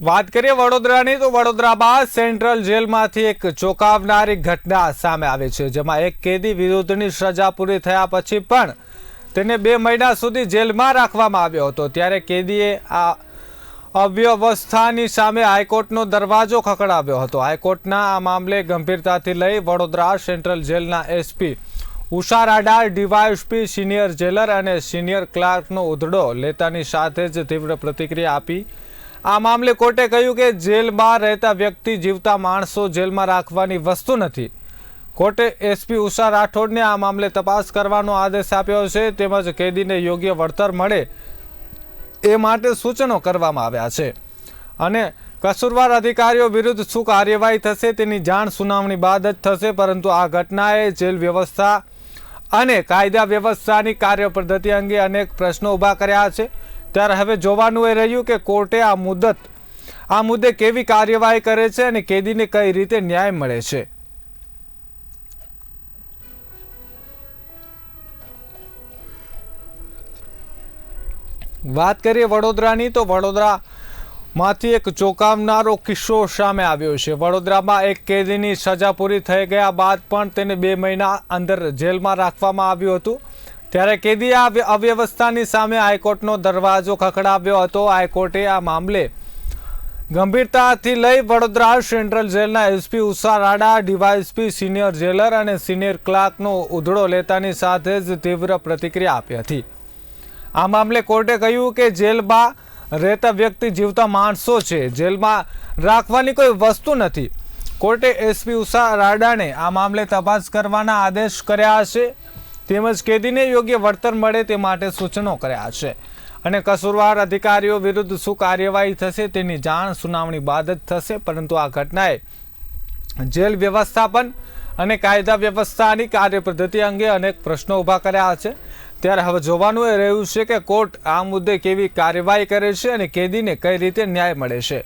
વાત કરીએ વડોદરાની, તો વડોદરામાં સેન્ટ્રલ જેલમાંથી એક ચોંકાવનારી ઘટના સામે આવી છે, જેમાં એક કેદી વિરુદ્ધની સજા પૂરી થયા પછી પણ તેને બે મહિના સુધી જેલમાં રાખવામાં આવ્યો હતો. ત્યારે કેદીએ આ અવ્યવસ્થાની સામે હાઈકોર્ટનો દરવાજો ખખડાવ્યો હતો. હાઈકોર્ટના આ મામલે ગંભીરતાથી લઈ વડોદરા સેન્ટ્રલ જેલના SP Usha DYSP senior jailer અને સિનિયર ક્લાર્કનો ઉધડો લેતાની સાથે જ તીવ્ર પ્રતિક્રિયા આપી આ મામલે કોર્ટે કહ્યું કે જેલમાં રહેતા વ્યક્તિ જીવતા માણસો જેલમાં રાખવાની વસ્તુ નથી. કોર્ટે એસપી ઉષા રાઠોડને આ મામલે તપાસ કરવાનો આદેશ આપ્યો છે, તેમજ કેદીને યોગ્ય વળતર મળે એ માટે સૂચનો કરવામાં આવ્યા છે. અને કસૂરવાર અધિકારીઓ વિરુદ્ધ શું કાર્યવાહી થશે તેની જાણ સુનાવણી બાદ જ થશે, પરંતુ આ ઘટનાએ જેલ વ્યવસ્થા અને કાયદા વ્યવસ્થાની કાર્યપદ્ધતિ અંગે અનેક પ્રશ્નો ઊભા કર્યા છે. ત્યારે હવે જોવાનું એ રહ્યું કે કોર્ટે આ મુદત આ મુદ્દે કેવી કાર્યવાહી કરે છે અને કેદીને કઈ રીતે ન્યાય મળે છે. વાત કરીએ વડોદરાની, તો વડોદરામાંથી એક ચોંકાવનારો કિસ્સો સામે આવ્યો છે. વડોદરામાં એક કેદીની સજા પૂરી થઈ ગયા બાદ પણ તેને બે મહિના અંદર જેલમાં રાખવામાં આવ્યું હતું. ત્યારે કેદી આ અવ્યવસ્થાની સામે હાઈકોર્ટનો દરવાજો ખખડાવ્યો હતો. હાઈકોર્ટે આ મામલે ગંભીરતાથી લઈ વડોદરા સેન્ટ્રલ જેલના SP Usha Rada, DYSP senior jailer અને સિનિયર ક્લાર્કનો ઉધડો લેતાની સાથે જ તીવ્ર પ્રતિક્રિયા આપી હતી. આ મામલે કોર્ટે કહ્યું કે જેલમાં રહેતા વ્યક્તિ જીવતા માણસો છે. જેલમાં રાખવાની કોઈ વસ્તુ નથી. કોર્ટે એસપી ઉષા રાડાને આ મામલે તપાસ કરવાના આદેશ કર્યા છે. તેમજ કેદીને યોગ્ય વળતર મળે તે માટે સૂચનો કર્યા છે. અને કસૂરવાર અધિકારીઓ વિરુદ્ધ શું કાર્યવાહી થશે તેની જાણ સુનાવણી બાદ જ થશે, પરંતુ આ ઘટનાએ જેલ વ્યવસ્થાપન અને કાયદા વ્યવસ્થાની કાર્યપદ્ધતિ અંગે અનેક પ્રશ્નો ઊભા કર્યા છે. ત્યારે હવે જોવાનું એ રહ્યું છે કે કોર્ટ આ મુદ્દે કેવી કાર્યવાહી કરે છે અને કેદીને કઈ રીતે ન્યાય મળે છે.